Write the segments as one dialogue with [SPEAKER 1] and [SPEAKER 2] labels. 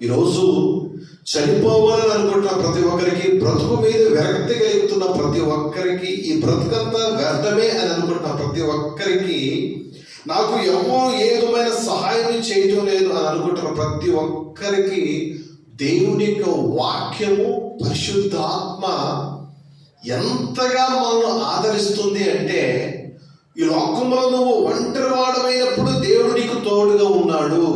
[SPEAKER 1] ఈరోజు చనిపోవాలని అనుకుంటున్న ప్రతి ఒక్కరికి బ్రతుకు మీద విరక్తి కలుగుతున్న ప్రతి ఒక్కరికి ఈ బ్రతుకంతా వ్యర్థమే అని అనుకుంటున్న ప్రతి ఒక్కరికి నాకు ఎవరు ఏ విధమైన సహాయం చేయడం లేదు అని అనుకుంటున్న ప్రతి ఒక్కరికి దేవుని యొక్క వాక్యము పరిశుద్ధాత్మ ఎంతగా మనల్ని ఆదరిస్తుంది అంటే ఈ లోకంలో నువ్వు ఒంటరి వాడమైనప్పుడు దేవుడు నీకు తోడుగా ఉన్నాడు.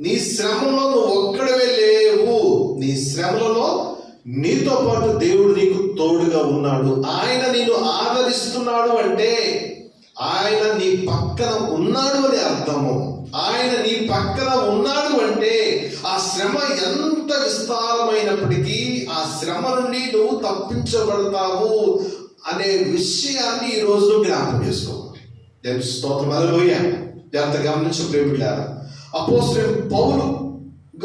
[SPEAKER 1] నీ శ్రమలో నువ్వు ఒక్కడవే లేవు. నీ శ్రమలలో నీతో పాటు దేవుడు నీకు తోడుగా ఉన్నాడు. ఆయన నిన్ను ఆదరిస్తున్నాడు అంటే ఆయన నీ పక్కన ఉన్నాడు అని అర్థము. ఆయన నీ పక్కన ఉన్నాడు అంటే ఆ శ్రమ ఎంత విస్తారమైనప్పటికీ ఆ శ్రమ నుండి నువ్వు తప్పించబడతావు అనే విషయాన్ని ఈ రోజు జ్ఞాపకం చేసుకోవాలి. దేవుని స్తోత్రం. అలలోయ జాగ్రత్త గమనించి ప్రేమిళ్ళారా అపోజిట్ పౌలు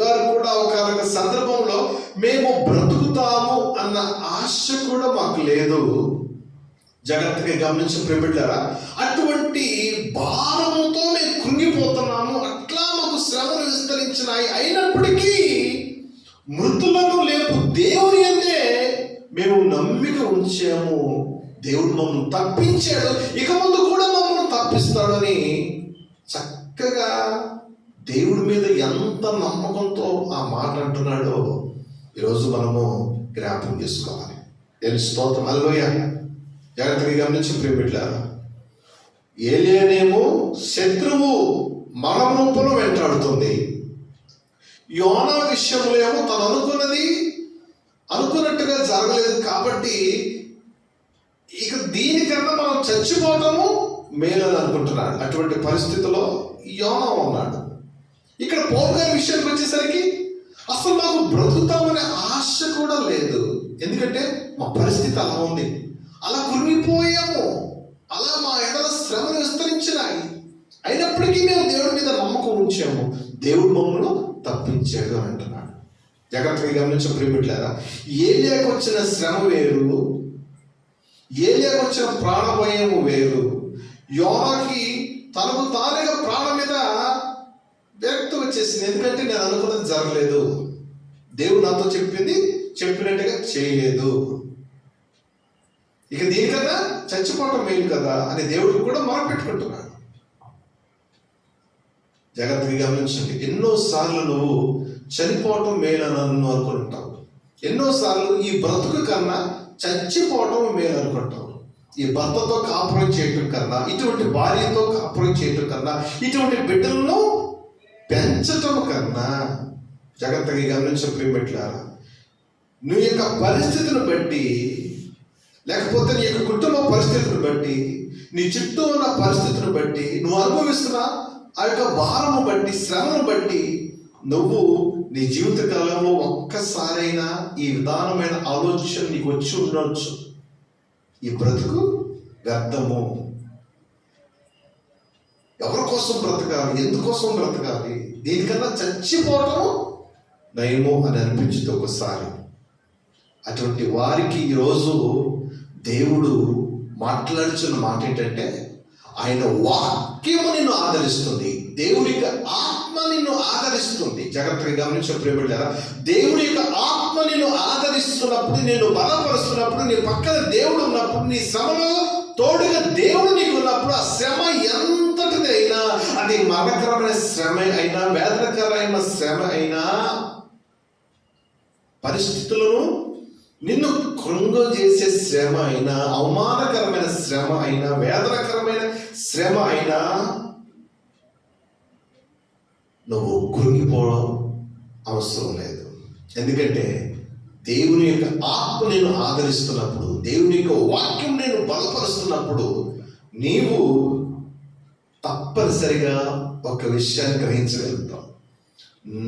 [SPEAKER 1] గారు కూడా ఒక సందర్భంలో మేము బ్రతుకుతాము అన్న ఆశ కూడా మాకు లేదు. జాగ్రత్తగా గమనించి ప్రేమిళ్ళారా అటువంటి భారముతో మేము కృంగిపోతున్నాము అట్లా మాకు శ్రమలు విస్తరించినాయి. అయినప్పటికీ మృతులను లేపు దేవుని అందే మేము నమ్మిక ఉంచాము. దేవుడు మమ్మల్ని తప్పించాడు. ఇక ముందు కూడా మమ్మల్ని తప్పిస్తాడని చక్కగా దేవుడి మీద ఎంత నమ్మకంతో ఆ మాట అంటున్నాడో ఈరోజు మనము జ్ఞాపకం చేసుకోవాలి. నేను స్తోత్రం. అల్లోయ జాగ్రత్తగా గమనించి ప్రేమిట్లారా ఏలియనేమో శత్రువు మన రూపంలో వెంటాడుతుంది. యోనా విషయంలో ఏమో తను అనుకున్నది అనుకున్నట్టుగా జరగలేదు కాబట్టి ఇక దీనికన్నా మనం చచ్చిపోతాము మేలని అనుకుంటున్నాడు. అటువంటి పరిస్థితిలో యోనా ఉన్నాడు. ఇక్కడ పౌరు గారి విషయానికి వచ్చేసరికి అసలు మాకు బ్రతుకుతామనే ఆశ కూడా లేదు. ఎందుకంటే మా పరిస్థితి అలా ఉంది. అలా కురిగిపోయాము అలా మా ఎడల శ్రమను విస్తరించినాయి. అయినప్పటికీ మేము దేవుడి మీద నమ్మకం ఉంచాము. దేవుడు మమ్మల్ని తప్పించాడు అంటున్నాడు. జాగ్రత్తగా గమనించిన ప్రేమిట్లారా ఏలియాకు వచ్చిన శ్రమ వేరు. ఏలియాకు వచ్చిన ప్రాణభయము వేరు. యోనాకి తనకు తానుగా ప్రాణం మీద వ్యక్తం వచ్చేసింది ఎందుకంటే నేను అనుకున్నది జరగలేదు. దేవుడు నాతో చెప్పింది చెప్పినట్టుగా చేయలేదు. ఇక దీనికన్నా చచ్చిపోవటం మేలు కదా అని దేవుడికి కూడా మొరపెట్టుకుంటున్నాడు జాగ్రత్తగా గమనించండి. ఎన్నోసార్లు నువ్వు చనిపోవటం మేలని నువ్వు అనుకుంటావు. ఎన్నోసార్లు ఈ బ్రతుకు కన్నా చచ్చిపోవటం మేలు అనుకుంటావు ఈ భర్తతో కాపురం చేయటం కన్నా ఇటువంటి భార్యతో కాపురం చేయటం కన్నా ఇటువంటి బిడ్డలను పెంచటం కన్నా జాగ్రత్తగా గమనించిన ప్రియమిట్లారా నువ్వు యొక్క పరిస్థితిని బట్టి లేకపోతే నీ యొక్క కుటుంబ పరిస్థితిని బట్టి నీ చుట్టూ ఉన్న పరిస్థితిని బట్టి నువ్వు అనుభవిస్తున్న ఆ యొక్క భారము బట్టి శ్రమను బట్టి నువ్వు నీ జీవిత కాలంలో ఒక్కసారైనా ఈ విధానమైన ఆలోచన నీకు వచ్చి ఉండొచ్చు. ఈ బ్రతుకు వ్యర్థము. ఎవరి కోసం బ్రతకాలి? ఎందుకోసం బ్రతకాలి? దీనికన్నా చచ్చిపోవటం నయమో అని అనిపించింది ఒకసారి. అటువంటి వారికి ఈరోజు దేవుడు మాట్లాడుచున్న మాట ఏంటంటే ఆయన వాక్యము నిన్ను ఆదరిస్తుంది. దేవుడి యొక్క ఆత్మ నిన్ను ఆదరిస్తుంది. జాగ్రత్తగా గమనించిన ప్రేమిళ్ళారా దేవుడి యొక్క ఆత్మ నిన్ను ఆదరిస్తున్నప్పుడు నేను బలపరుస్తున్నప్పుడు నీ పక్కన దేవుడు ఉన్నప్పుడు నీ శ్రమలో తోడుగా దేవుడు నీకు ఉన్నప్పుడు ఆ శ్రమ ఎంతటిది అయినా అది మరణకరమైన శ్రమ అయినా వేదనకరమైన శ్రమ అయినా పరిస్థితులను నిన్ను కృంగజేసే శ్రమ అయినా అవమానకరమైన శ్రమ అయినా వేదనకరమైన శ్రమ అయినా నువ్వు కృంగిపోవడం అవసరం లేదు. ఎందుకంటే దేవుని యొక్క ఆత్మ నేను ఆదరిస్తున్నప్పుడు దేవుని యొక్క వాక్యం నేను బలపరుస్తున్నప్పుడు నీవు తప్పనిసరిగా ఒక విషయాన్ని గ్రహించగలుగుతాం.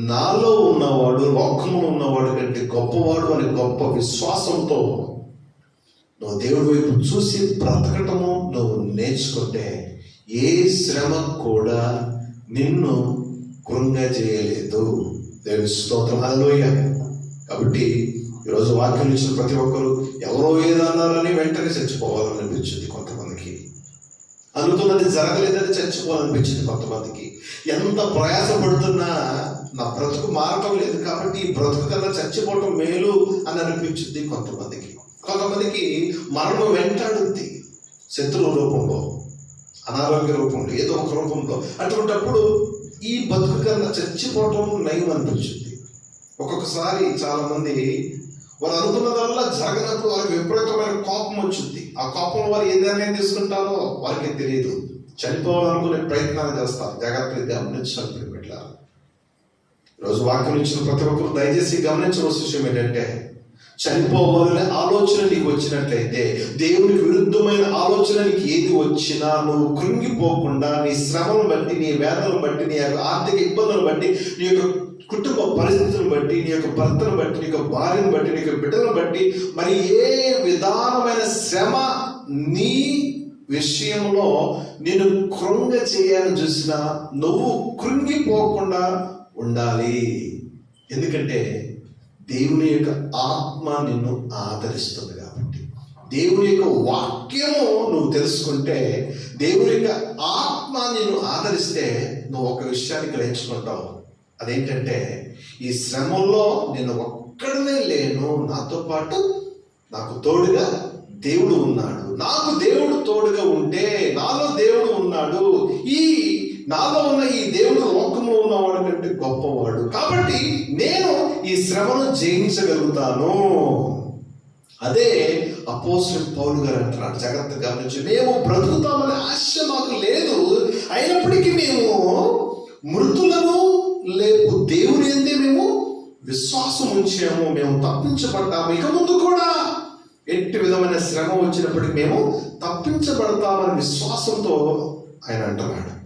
[SPEAKER 1] నాలో ఉన్నవాడు లోకంలో ఉన్నవాడు కంటే గొప్పవాడు అనే గొప్ప విశ్వాసంతో నువ్వు దేవుడి వైపు చూసి బ్రతకటము నువ్వు నేర్చుకుంటే ఏ శ్రమ కూడా నిన్ను కృంగ చేయలేదు. దేవుని స్తోత్రం. హల్లెలూయా. కాబట్టి ఈరోజు వాక్యం ఇచ్చిన ప్రతి ఒక్కరు ఎవరో ఏదన్నారని వెంటనే చచ్చిపోవాలనిపించింది కొంతమంది. అనుకున్నది జరగలేదని చచ్చిపోవాలనిపించింది కొంతమందికి. ఎంత ప్రయాసపడుతున్నా నా బ్రతుకు మారటం లేదు కాబట్టి ఈ బ్రతుకు కన్నా చచ్చిపోవటం మేలు అని అనిపించింది కొంతమందికి. కొంతమందికి మరణం వెంటాడుద్ది శత్రువు రూపంలో అనారోగ్య రూపంలో ఏదో ఒక రూపంలో. అటువంటప్పుడు ఈ బతుకు కన్నా చచ్చిపోవటం నయం అనిపించింది. ఒక్కొక్కసారి చాలామంది వారు అనుకున్నదల్లా జరగనప్పుడు వారికి విపరీతమైన కోపం వచ్చింది. ఆ కోపం వారు ఏ నిర్ణయం తీసుకుంటారో వారికి తెలియదు. చనిపోవాలనుకునే ప్రయత్నాలు చేస్తారు. జాగ్రత్తగా గమనించినప్పుడు పెట్టారు రోజు వాక్యం ఇచ్చిన ప్రతి ఒక్కరు దయచేసి గమనించవలసిన విషయం ఏంటంటే చనిపోవాలనే ఆలోచన నీకు వచ్చినట్లయితే దేవునికి విరుద్ధమైన ఆలోచన నీకు ఏది వచ్చినా నువ్వు కృంగిపోకుండా నీ శ్రమను బట్టి నీ వేదనను బట్టి నీ యొక్క ఆర్థిక ఇబ్బందులను బట్టి నీ యొక్క కుటుంబ పరిస్థితులను బట్టి నీ యొక్క భర్తను బట్టి నీ యొక్క భార్యను బట్టి నీ యొక్క బిడ్డలను బట్టి మరి ఏ విధానమైన శ్రమ నీ విషయంలో నేను కృంగ చేయాలని చూసినా నువ్వు కృంగిపోకుండా ఉండాలి. ఎందుకంటే దేవుని యొక్క ఆత్మ నిన్ను ఆదరిస్తుంది కాబట్టి. దేవుని యొక్క వాక్యము నువ్వు తెలుసుకుంటే దేవుని యొక్క ఆత్మ నిన్ను ఆదరిస్తే నువ్వు ఒక విషయాన్ని గ్రహించుకుంటావు అదేంటంటే ఈ శ్రమంలో నేను ఒక్కడనే లేను నాతో పాటు నాకు తోడుగా దేవుడు ఉన్నాడు. నాకు దేవుడు తోడుగా ఉంటే నాలో దేవుడు ఉన్నాడు. ఈ నాలో ఉన్న ఈ దేవుడు లోకంలో ఉన్నవాడు కంటే గొప్పవాడు. కాబట్టి నేను ఈ శ్రమను జయించగలుగుతాను. అదే అపోజిట్ పౌలు గారు అంటున్నాడు. జాగ్రత్తగా గమనించి. మేము బ్రతుకుతామనే ఆశ మాకు లేదు. అయినప్పటికీ మేము మృతులను లేదు దేవుని ఎందే మేము విశ్వాసం ఉంచాము మేము తప్పించబడ్డాము ఇక ముందు కూడా ఎట్టి విధమైన శ్రమ వచ్చినప్పటికీ మేము తప్పించబడతామనే విశ్వాసంతో ఆయన అంటున్నాడు.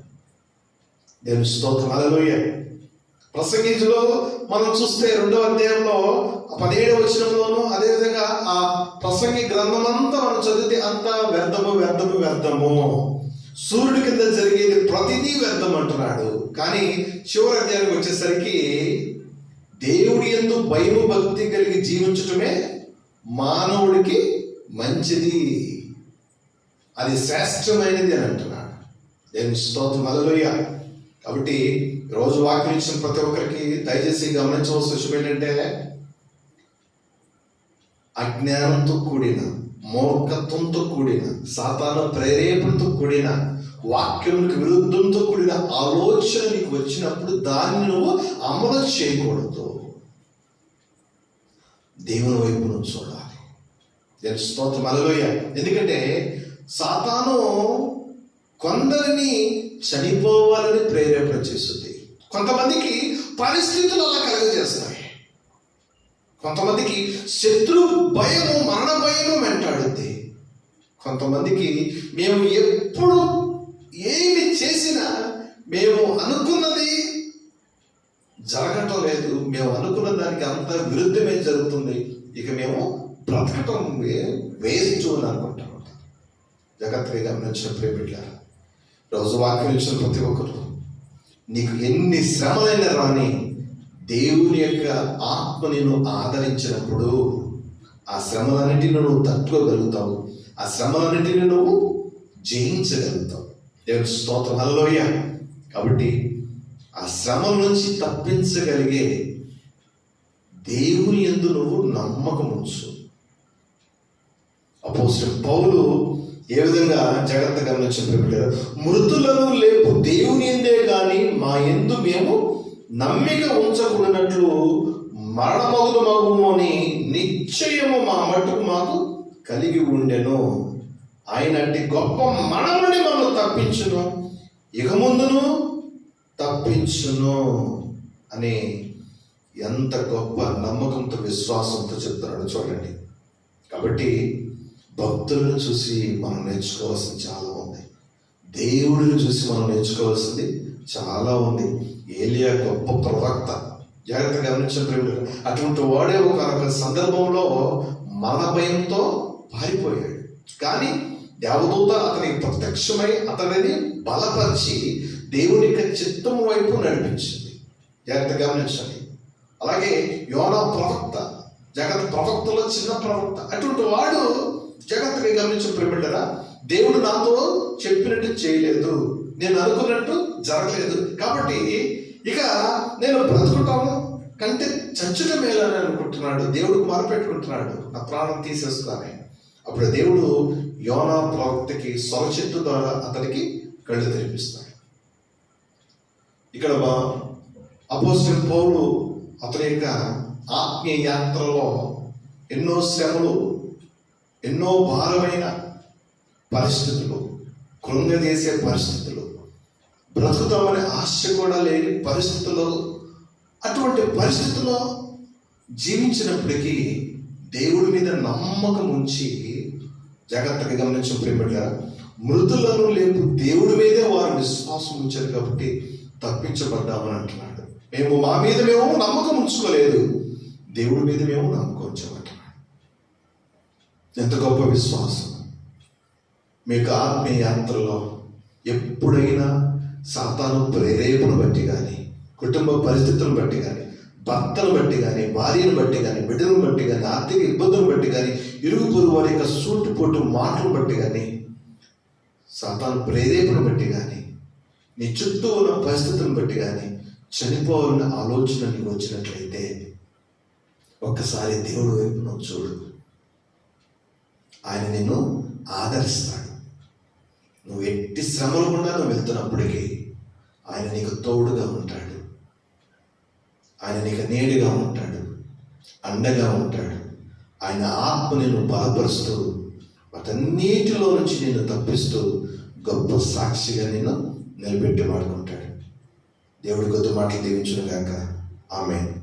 [SPEAKER 1] దేవుని స్తోత్రం. అలలోయ ప్రసంగించులో మనం చూస్తే రెండవ అధ్యాయంలో పదిహేడవ అదే అదేవిధంగా ఆ ప్రసంగి గ్రంథం అంతా మనం చదివితే అంతా వ్యర్థము వ్యర్థము వ్యర్థము. సూర్యుడి కింద జరిగేది ప్రతిదీ వ్యర్థం అంటున్నాడు. కానీ చివరి అధ్యాయానికి వచ్చేసరికి దేవుడి ఎందు భయము భక్తి కలిగి జీవించటమే మానవుడికి మంచిది. అది శ్రేష్టమైనది అని అంటున్నాడు. దేవుని స్తోత్రం అలలోయ కాబట్టి రోజు వాక్యం ఇచ్చిన ప్రతి ఒక్కరికి దయచేసి గమనించవలసిన విషయం ఏంటంటే అజ్ఞానంతో కూడిన మూర్ఖత్వంతో కూడిన సాతాన ప్రేరేపణతో కూడిన వాక్యంకి విరుద్ధంతో కూడిన ఆలోచన నీకు వచ్చినప్పుడు దాన్ని నువ్వు అమలు చేయకూడదు. దేవుని వైపు నువ్వు చూడాలి. దేని స్తోత్రం. అలలోయ ఎందుకంటే సాతాను కొందరిని చనిపోవాలని ప్రేరేపణ చేస్తుంది. కొంతమందికి పరిస్థితులు అలా కలుగజేస్తాయి. కొంతమందికి శత్రు భయము మరణ భయము కొంతమందికి మేము ఎప్పుడు ఏమి చేసినా మేము అనుకున్నది జరగటం లేదు. మేము అనుకున్న దానికి అంత విరుద్ధమే జరుగుతుంది. ఇక మేము బ్రతకటం వేస్ట్ అని అనుకుంటాం జగత్తుగా గమనించిన ప్రేమిట్లారా? రోజు వాక్యం ఇచ్చిన ప్రతి ఒక్కరు నీకు ఎన్ని శ్రమలైనా రాని దేవుని యొక్క ఆత్మ నేను ఆదరించినప్పుడు ఆ శ్రమలన్నిటిని నువ్వు తట్టుకోగలుగుతావు. ఆ శ్రమలన్నింటినీ నువ్వు జయించగలుగుతావు. దేవుని స్తోత్రం. హల్లెలూయా. కాబట్టి ఆ శ్రమల నుంచి తప్పించగలిగే దేవుని ఎందు నువ్వు నమ్మకం ఉంచు. అపోజిట్ పౌలు ఏ విధంగా జాగ్రత్త గమనించిన ప్రేమిటారు మృతులను లేపు దేవుని ఎందే కానీ మా ఎందు మేము నమ్మిక ఉంచకూడనట్లు మరణమగుదు అని నిశ్చయము మా మటుకు మాకు కలిగి ఉండెను. ఆయన అంటే గొప్ప మనముని మనం తప్పించును. ఇక ముందును తప్పించును అని ఎంత గొప్ప నమ్మకంతో విశ్వాసంతో చెప్తున్నాడు చూడండి. కాబట్టి భక్తులను చూసి మనం నేర్చుకోవాల్సింది చాలా ఉంది. దేవుడిని చూసి మనం నేర్చుకోవాల్సింది చాలా ఉంది. ఏలియా గొప్ప ప్రవక్త. జాగ్రత్త గమనించిన అటువంటి వాడే ఒక ఒక సందర్భంలో మన భయంతో పారిపోయాడు. కానీ దేవదూత అతని ప్రత్యక్షమై అతనిని బలపరిచి దేవుని యొక్క చిత్తం వైపు నడిపించింది. జాగ్రత్త గమనించండి. అలాగే యోనా ప్రవక్త జగత్ ప్రవక్తలో చిన్న ప్రవక్త. అటువంటి వాడు జగత్తుని గమనించిన ప్రేమిళ్ళరా దేవుడు నాతో చెప్పినట్టు చేయలేదు. నేను అనుకున్నట్టు జరగలేదు. కాబట్టి ఇక నేను బ్రతుకుతాను కంటే చచ్చిన మేలని అనుకుంటున్నాడు. దేవుడు మొరపెట్టుకుంటున్నాడు నా ప్రాణం తీసేస్తానే అప్పుడు దేవుడు యోనా ప్రవక్తకి సొరచెట్టు ద్వారా అతనికి కళ్ళు తెరిపిస్తాడు. ఇక్కడ అపోజిట్ పౌలు అతని యొక్క ఆత్మీయ యాత్రలో ఎన్నో శ్రమలు ఎన్నో భారమైన పరిస్థితులు కృంగదీసే పరిస్థితులు బ్రతుకుతామనే ఆశ కూడా లేని పరిస్థితుల్లో అటువంటి పరిస్థితుల్లో జీవించినప్పటికీ దేవుడి మీద నమ్మకం ఉంచి జాగ్రత్తగా గమనించిన ప్రేమగా మృతులను లేపు దేవుడి మీదే వారు విశ్వాసం ఉంచారు కాబట్టి తప్పించబడ్డామని అంటున్నాడు. మేము మా మీద మేము నమ్మకం ఉంచుకోలేదు. దేవుడి మీద మేము నమ్మకం ఉంచామంటున్నాడు. ఎంత గొప్ప విశ్వాసం. మీకు ఆత్మీయ యాత్రలో ఎప్పుడైనా సాతాను ప్రేరేపణ బట్టి కానీ కుటుంబ పరిస్థితులను బట్టి కానీ భర్తను బట్టి కానీ భార్యను బట్టి కానీ బిడ్డను బట్టి కానీ ఆర్థిక ఇబ్బందులను బట్టి కానీ ఇరుగు పొరుగు వారి యొక్క సూటిపోటు మాటలు బట్టి కానీ సాతాను ప్రేరేపణ బట్టి కానీ నీ చుట్టూ ఉన్న పరిస్థితులను బట్టి కానీ చనిపోవాలన్న ఆలోచన నీకు వచ్చినట్లయితే ఒక్కసారి దేవుడు వైపు నువ్వు చూడు. ఆయన నిన్ను ఆదరిస్తాడు. నువ్వు ఎట్టి శ్రమలు గుండా నువ్వు వెళ్తున్నప్పటికీ ఆయన నీకు తోడుగా ఉంటాడు. ఆయన నీకు నేడుగా ఉంటాడు అండగా ఉంటాడు. ఆయన ఆత్మ నేను బలపరుస్తూ వాటన్నిటిలో నుంచి నేను తప్పిస్తూ గొప్ప సాక్షిగా నేను నిలబెట్టి వాడుకుంటాడు. దేవుడి కొద్ది మాటలు దీవించును గాక ఆమె